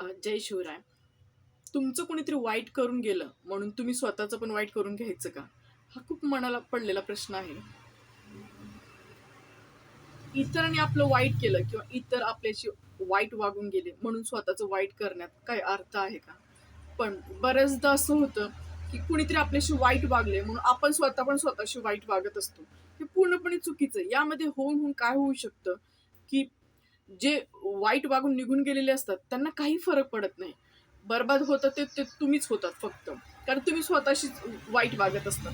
जय शिवराय. तुमचं कोणीतरी वाईट करून गेलं म्हणून तुम्ही स्वतःचं पण वाईट करून घ्यायचं का? हा खूप मनाला पडलेला प्रश्न आहे. इतरांनी आपलं वाईट केलं किंवा इतर आपल्याशी वाईट वागून गेले म्हणून स्वतःचं वाईट करण्यात काय अर्थ आहे का? पण बऱ्याचदा असं होतं की कुणीतरी आपल्याशी वाईट वागले म्हणून आपण स्वतः पण स्वतःशी वाईट वागत असतो. हे पूर्णपणे चुकीचं यामध्ये होऊन होऊन काय होऊ शकतं की जे वाईट वागून निघून गेलेले असतात त्यांना काही फरक पडत नाही. बर्बाद होतं ते ते तुम्हीच होतात फक्त. कारण तुम्ही स्वतःशी वाईट वागत असतात.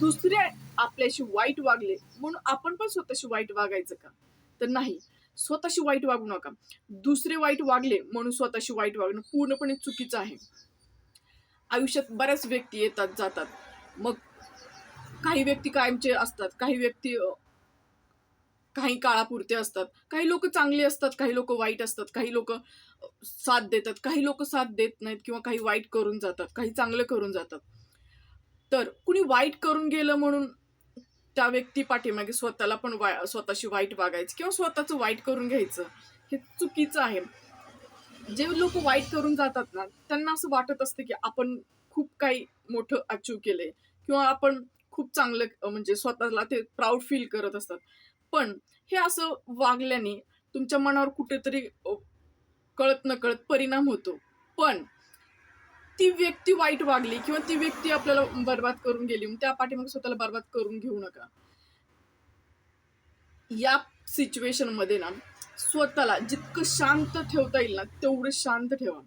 दुसरे आपल्याशी वाईट वागले म्हणून आपण पण स्वतःशी वाईट वागायचं का? तर नाही. स्वतःशी वाईट वागू नका. दुसरे वाईट वागले म्हणून स्वतःशी वाईट वागणं पूर्णपणे चुकीचं आहे. आयुष्यात बऱ्याच व्यक्ती येतात जातात. मग काही व्यक्ती कायमचे असतात काही व्यक्ती काही काळापुरते असतात. काही लोक चांगली असतात काही लोक वाईट असतात काही लोक साथ देतात. काही लोक साथ देत नाहीत किंवा काही वाईट करून जातात काही चांगलं करून जातात. तर कुणी वाईट करून गेलं म्हणून त्या व्यक्ती पाठीमागे स्वतःला पण वा स्वतःशी वाईट वागायचं किंवा स्वतःचं वाईट करून घ्यायचं हे चुकीचं आहे. जे लोक वाईट करून जातात ना त्यांना असं वाटत असतं की आपण खूप काही मोठं अचीव केलंय किंवा आपण खूप चांगलं म्हणजे स्वतःला ते प्राऊड फील करत असतात. पण हे असं वागल्याने तुमच्या मनावर कुठेतरी कळत नकळत परिणाम होतो. पण ती व्यक्ती वाईट वागली किंवा ती व्यक्ती आपल्याला बर्बाद करून गेली त्या पाठीमागे स्वतःला बर्बाद करून घेऊ नका. या सिच्युएशनमध्ये ना स्वतःला जितकं शांत ठेवता येईल ना तेवढं शांत ठेवा.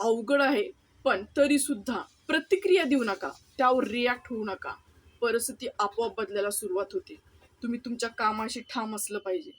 अवघड आहे पण तरी सुद्धा प्रतिक्रिया देऊ नका. त्यावर रिॲक्ट होऊ नका. परिस्थिती आपोआप बदलायला सुरुवात होते. तुम्ही तुमच्या कामाशी ठाम असलं पाहिजे.